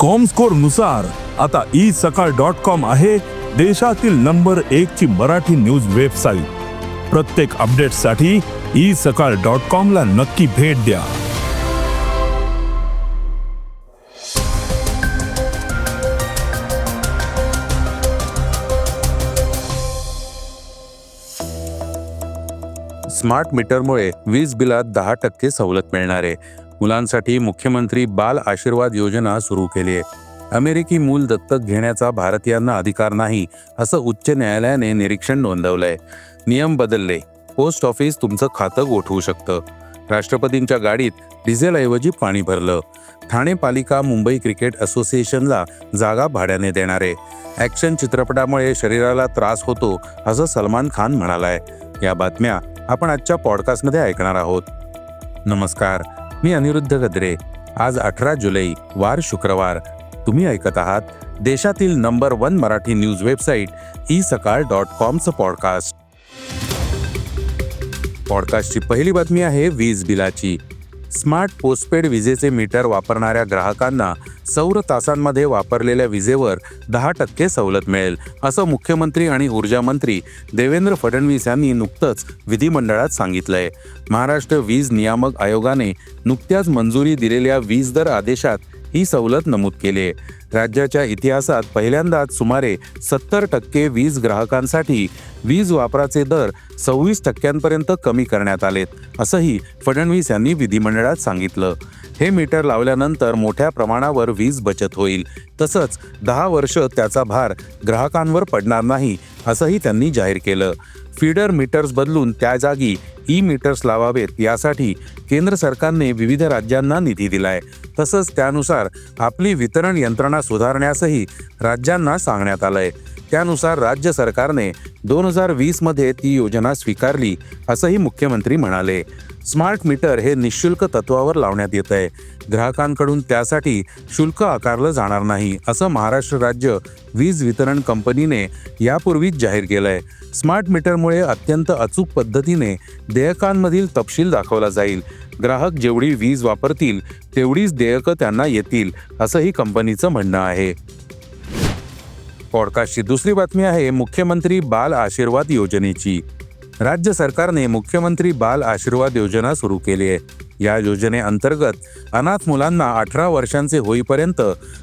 कॉमस्कोरनुसार आता E Sakal dot com आहे देशातील नंबर एक ची मराठी न्यूज वेबसाईट प्रत्येक अपडेटसाठी ई सकाळ डॉट कॉम ला नक्की भेट द्या. स्मार्ट मीटरमुळे वीज बिलात दहा टक्के सवलत मिळणार आहे. मुलांसाठी मुख्यमंत्री बाल आशीर्वाद योजना सुरू केली आहे अमेरिकी मूल दत्तक घेण्याचा भारतीयांना अधिकार नाही असं उच्च न्यायालयाने निरीक्षण नोंदवलंय. नियम बदलले. पोस्ट ऑफिस तुमचं खातं गोठवू शकतं. राष्ट्रपतींच्या गाडीत डिझेलऐवजी पाणी भरलं. ठाणे पालिका मुंबई क्रिकेट असोसिएशनला जागा भाड्याने देणार. आहे ॲक्शन चित्रपटामुळे शरीराला त्रास होतो असं सलमान खान म्हणालाय. या बातम्या आपण आजच्या पॉडकास्टमध्ये ऐकणार आहोत. नमस्कार. मी अनिरुद्ध गद्रे. आज अठरा जुलै वार शुक्रवार. तुम्ही ऐकत आहात देशातील number one Marathi news website e Sakal dot कॉमचं podcast. पॉडकास्टची पहिली बातमी आहे वीज बिलाची. स्मार्ट पोस्टपेड विजेचे मीटर वापरणाऱ्या ग्राहकांना सौर तासांमध्ये वापरलेल्या विजेवर दहा टक्के सवलत मिळेल असं मुख्यमंत्री आणि ऊर्जा मंत्री देवेंद्र फडणवीस यांनी नुकतंच विधिमंडळात सांगितलंय. महाराष्ट्र वीज नियामक आयोगाने नुकत्याच मंजुरी दिलेल्या वीज दर आदेशात ही सवलत नमूद केली आहे राज्याच्या इतिहासात पहिल्यांदाच सुमारे सत्तर टक्के वीज ग्राहकांसाठी वीज वापराचे दर सव्वीस टक्क्यांपर्यंत कमी करण्यात आलेत असंही फडणवीस यांनी विधिमंडळात सांगितलं. हे मीटर लावल्यानंतर मोठ्या प्रमाणावर वीज बचत होईल. तसंच दहा वर्ष त्याचा भार ग्राहकांवर पडणार नाही असंही त्यांनी जाहीर केलं. फीडर मीटर्स बदलून त्या जागी ई मीटर्स लावावेत यासाठी केंद्र सरकारने विविध राज्यांना निधी दिलाय. तसंच त्यानुसार आपली वितरण यंत्रणा सुधारण्यासही राज्यांना सांगण्यात आलंय. त्यानुसार राज्य सरकारने दोन हजार वीसमध्ये ती योजना स्वीकारली असंही मुख्यमंत्री म्हणाले. स्मार्ट मीटर हे निशुल्क तत्वावर लावण्यात येत आहे. ग्राहकांकडून त्यासाठी शुल्क आकारलं जाणार नाही असं महाराष्ट्र राज्य वीज वितरण कंपनीने यापूर्वीच जाहीर केलंय. स्मार्ट मीटरमुळे अत्यंत अचूक पद्धतीने देयकांमधील तपशील दाखवला जाईल. ग्राहक जेवढी वीज वापरतील तेवढीच देयकं त्यांना येतील असंही कंपनीचं म्हणणं आहे. पॉडकास्टची दुसरी बातमी आहे मुख्यमंत्री बाल आशीर्वाद योजनेची. राज्य सरकारने मुख्यमंत्री बाल आशीर्वाद योजना सुरू केली आहे. या योजनेअंतर्गत अनाथ मुलांना अठरा वर्षांचे होईपर्यंत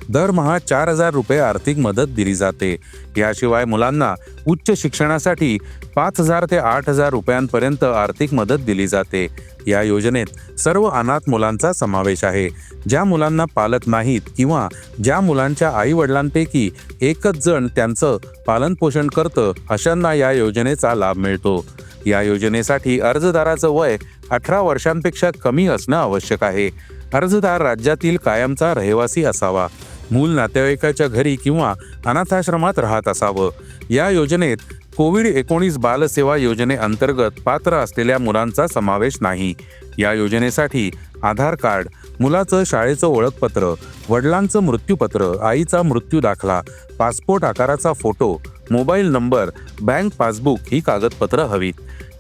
दरमहा चार हजार रुपये आर्थिक मदत दिली जाते. याशिवाय मुलांना उच्च शिक्षणासाठी पाच हजार ते आठ हजार रुपयांपर्यंत आर्थिक मदत दिली जाते. या योजनेत सर्व अनाथ मुलांचा समावेश आहे. ज्या मुलांना पालक नाहीत किंवा ज्या मुलांच्या आई वडिलांपैकी एकच जण त्यांचं पालनपोषण करतं अशांना या योजनेचा लाभ मिळतो. या योजनेसाठी अर्जदाराचं वय अठरा वर्षांपेक्षा कमी असणं आवश्यक आहे. अर्जदार राज्यातील कायमचा रहिवासी असावा. मूल नातेवाईकाच्या घरी किंवा अनाथाश्रमात राहत असावं. या योजनेत कोविड एकोणीस बालसेवा योजनेअंतर्गत पात्र असलेल्या मुलांचा समावेश नाही. या योजनेसाठी आधार कार्ड मुलाचं शाळेचं ओळखपत्र वडिलांचं मृत्यूपत्र आईचा मृत्यू दाखला पासपोर्ट आकाराचा photo mobile number bank passbook ही कागदपत्र हवीत.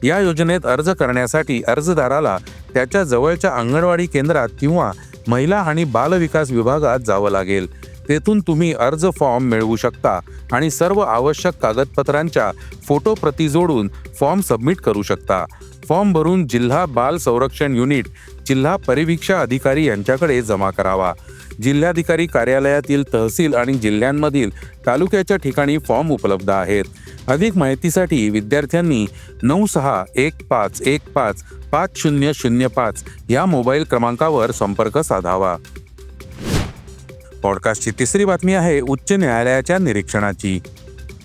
या योजनेत अर्ज करण्यासाठी अर्जदाराला त्याच्या जवळच्या अंगणवाडी केंद्रात किंवा महिला आणि बालविकास विभागात जावं लागेल. तेथून तुम्ही अर्ज फॉर्म मिळवू शकता आणि सर्व आवश्यक कागदपत्रांच्या फोटो प्रती जोडून फॉर्म सबमिट करू शकता. फॉर्म भरून जिल्हा बाल संरक्षण युनिट जिल्हा परिवीक्षा अधिकारी यांच्याकडे जमा करावा. जिल्हाधिकारी कार्यालयातील तहसील आणि जिल्ह्यांमधील तालुक्याच्या ठिकाणी फॉर्म उपलब्ध आहेत. अधिक माहितीसाठी विद्यार्थ्यांनी नऊ सहा एक पाच एक पाच पाच शून्य शून्य पाच या मोबाईल क्रमांकावर संपर्क साधावा. पॉडकास्टची तिसरी बातमी आहे उच्च न्यायालयाच्या निरीक्षणाची.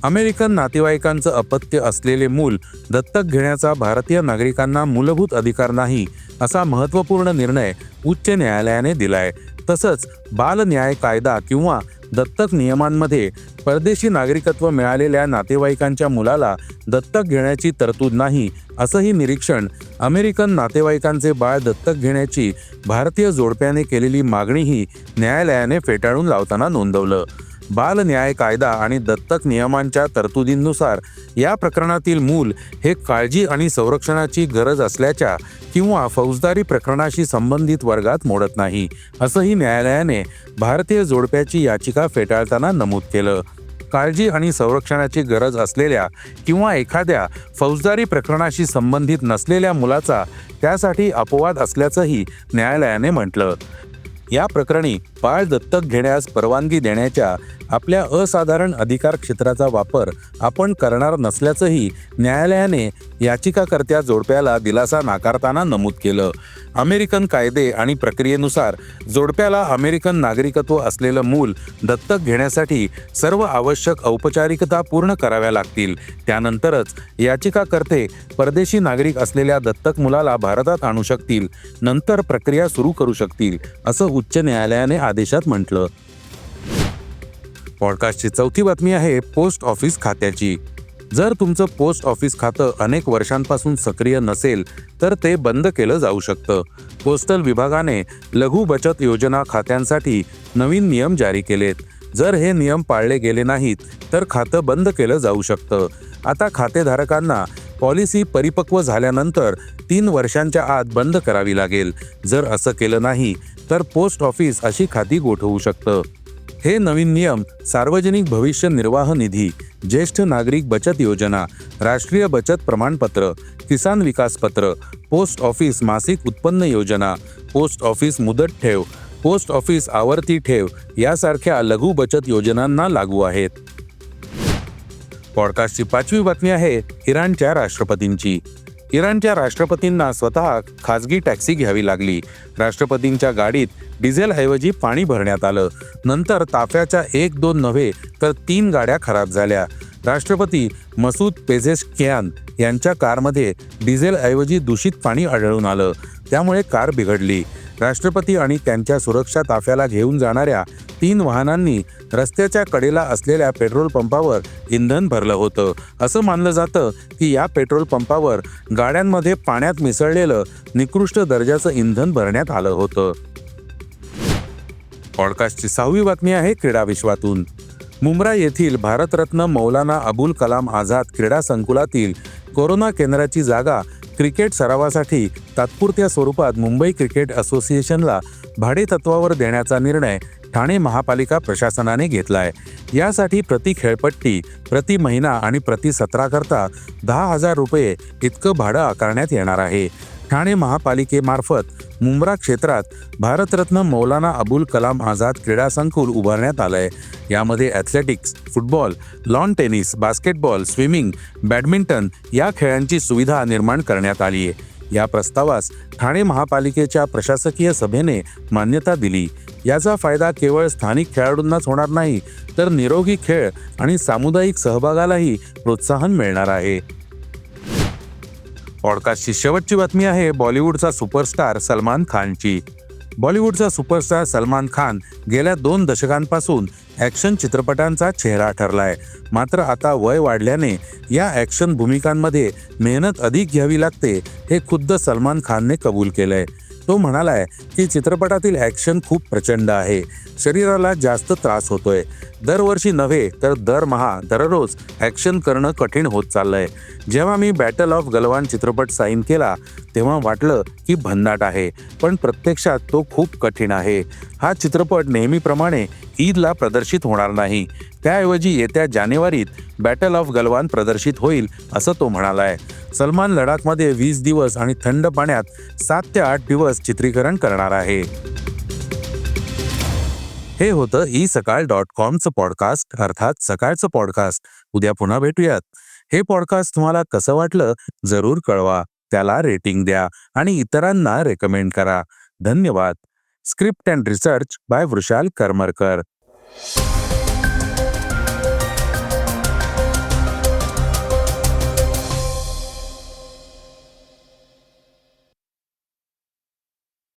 अमेरिकन नातेवाईकांचं अपत्य असलेले मूल दत्तक घेण्याचा भारतीय नागरिकांना मूलभूत अधिकार नाही असा महत्त्वपूर्ण निर्णय उच्च न्यायालयाने दिलाय. तसंच बालन्याय कायदा किंवा दत्तक नियमांमध्ये परदेशी नागरिकत्व मिळालेल्या नातेवाईकांच्या मुलाला दत्तक घेण्याची तरतूद नाही असंही निरीक्षण अमेरिकन नातेवाईकांचे बाळ दत्तक घेण्याची भारतीय जोडप्याने केलेली मागणीही न्यायालयाने फेटाळून लावताना नोंदवलं. बाल न्याय कायदा आणि दत्तक नियमांच्या तरतुदींनुसार या प्रकरणातील मूल हे काळजी आणि संरक्षणाची गरज असल्याच्या किंवा फौजदारी प्रकरणाशी संबंधित वर्गात मोडत नाही असंही न्यायालयाने भारतीय जोडप्याची याचिका फेटाळताना नमूद केलं. काळजी आणि संरक्षणाची गरज असलेल्या किंवा एखाद्या फौजदारी प्रकरणाशी संबंधित नसलेल्या मुलाचा त्यासाठी अपवाद असल्याचंही न्यायालयाने म्हटलं. या प्रकरणी बाळ दत्तक घेण्यास परवानगी देण्याच्या आपल्या असाधारण अधिकार क्षेत्राचा वापर आपण करणार नसल्याचंही न्यायालयाने याचिकाकर्त्या जोडप्याला दिलासा नाकारताना नमूद केलं. अमेरिकन कायदे आणि प्रक्रियेनुसार जोडप्याला अमेरिकन नागरिकत्व असलेलं मूल दत्तक घेण्यासाठी सर्व आवश्यक औपचारिकता पूर्ण कराव्या लागतील. त्यानंतरच याचिकाकर्ते परदेशी नागरिक असलेल्या दत्तक मुलाला भारतात आणू शकतील. नंतर प्रक्रिया सुरू करू शकतील असं उच्च न्यायालयाने आदेशात म्हटलं. पॉडकास्टची चौथी बातमी आहे पोस्ट ऑफिस खात्याची. जर तुमचं पोस्ट ऑफिस खातं अनेक वर्षांपासून सक्रिय नसेल तर ते बंद केलं जाऊ शकतं. पोस्टल विभागाने लघु बचत योजना खात्यांसाठी नवीन नियम जारी केलेत. जर हे नियम पाळले गेले नाहीत तर खातं बंद केलं जाऊ शकतं. आता खातेधारकांना पॉलिसी परिपक्व झाल्यानंतर तीन वर्षांच्या आत बंद करावी लागेल. जर असं केलं नाही तर पोस्ट ऑफिस अशी खाती गोठवू शकतं. हे नवीन नियम सार्वजनिक भविष्य निर्वाह निधी ज्येष्ठ नागरिक बचत योजना राष्ट्रीय बचत प्रमाणपत्र किसान विकास पत्र पोस्ट ऑफिस मासिक उत्पन्न योजना पोस्ट ऑफिस मुदत ठेव पोस्ट ऑफिस आवर्ती ठेव यासारख्या लघु बचत योजनांना लागू आहेत. पॉडकास्टची पाचवी बातमी आहे इराणच्या राष्ट्रपतींची. इराणच्या राष्ट्रपतींना स्वतः खाजगी टॅक्सी घ्यावी लागली. राष्ट्रपतींच्या गाडीत डिझेलऐवजी पाणी भरण्यात आलं. नंतर ताफ्याच्या एक दोन नव्हे तर तीन गाड्या खराब झाल्या. राष्ट्रपती मसूद पेझेशकियान यांच्या कारमध्ये डिझेलऐवजी दूषित पाणी आढळून आलं. त्यामुळे कार बिघडली. राष्ट्रपती आणि त्यांच्या सुरक्षा ताफ्याला घेऊन जाणाऱ्या तीन वाहनांनी रस्त्याच्या कडेला असलेल्या पेट्रोल पंपावर इंधन भरलं होतं. असं मानलं जातं की या पेट्रोल पंपावर गाड्यांमध्ये पाण्यात मिसळलेलं निकृष्ट दर्जाचं इंधन भरण्यात आलं होतं. पॉडकास्टची सहावी बातमी आहे क्रीडा विश्वातून. मुंब्रा येथील भारतरत्न मौलाना अबुल कलाम आझाद क्रीडा संकुलातील कोरोना केंद्राची जागा क्रिकेट सरावासाठी तात्पुरत्या स्वरूपात मुंबई क्रिकेट असोसिएशनला भाडेतत्वावर देण्याचा निर्णय ठाणे महापालिका प्रशासनाने घेतला आहे यासाठी प्रति खेळपट्टी प्रति महिना आणि प्रति सत्राकरता दहा हजार रुपये इतकं भाडं आकारण्यात येणार आहे. ठाणे महापालिकेमार्फत मुंब्रा क्षेत्रात भारतरत्न मौलाना अबुल कलाम आझाद क्रीडा संकुल उभारण्यात आलंय. यामध्ये athletics football lawn tennis basketball swimming badminton या खेळांची सुविधा निर्माण करण्यात आली आहे. या प्रस्तावास ठाणे महापालिकेच्या प्रशासकीय सभेने मान्यता दिली. याचा फायदा केवळ स्थानिक खेळाडूंनाच होणार नाही तर निरोगी खेळ आणि सामुदायिक सहभागालाही प्रोत्साहन मिळणार आहे. पॉडकास्टची शेवटची बातमी आहे बॉलिवूडचा सुपरस्टार सलमान खानची. बॉलिवूडचा सुपरस्टार सलमान खान गेल्या दोन दशकांपासून ॲक्शन चित्रपटांचा चेहरा ठरलाय. मात्र आता वय वाढल्याने या ॲक्शन भूमिकांमध्ये मेहनत अधिक घ्यावी लागते हे खुद्द सलमान खानने कबूल केलंय. तो म्हणालाय की चित्रपटातील ॲक्शन खूप प्रचंड आहे. शरीराला जास्त त्रास होतोय. दरवर्षी नव्हे तर दरमहा दररोज ॲक्शन करणं कठीण होत चाललंय. जेव्हा मी बॅटल ऑफ गलवान चित्रपट साईन केला तेव्हा वाटलं की भन्नाट आहे पण प्रत्यक्षात तो खूप कठीण आहे. हा चित्रपट नेहमीप्रमाणे ईदला प्रदर्शित होणार नाही. त्याऐवजी येत्या जानेवारीत बॅटल ऑफ गलवान प्रदर्शित होईल असं तो म्हणालाय. सलमान लडाखमध्ये वीस दिवस आणि थंड पाण्यात सात ते आठ दिवस चित्रीकरण करणार आहे. हे होतं ई सकाळ डॉट कॉमचं पॉडकास्ट अर्थात सकाळचं पॉडकास्ट. उद्या पुन्हा भेटूयात. हे पॉडकास्ट तुम्हाला कसं वाटलं जरूर कळवा. त्याला रेटिंग द्या आणि इतरांना रेकमेंड करा. धन्यवाद. Script and research by Vrushal Karmarkar.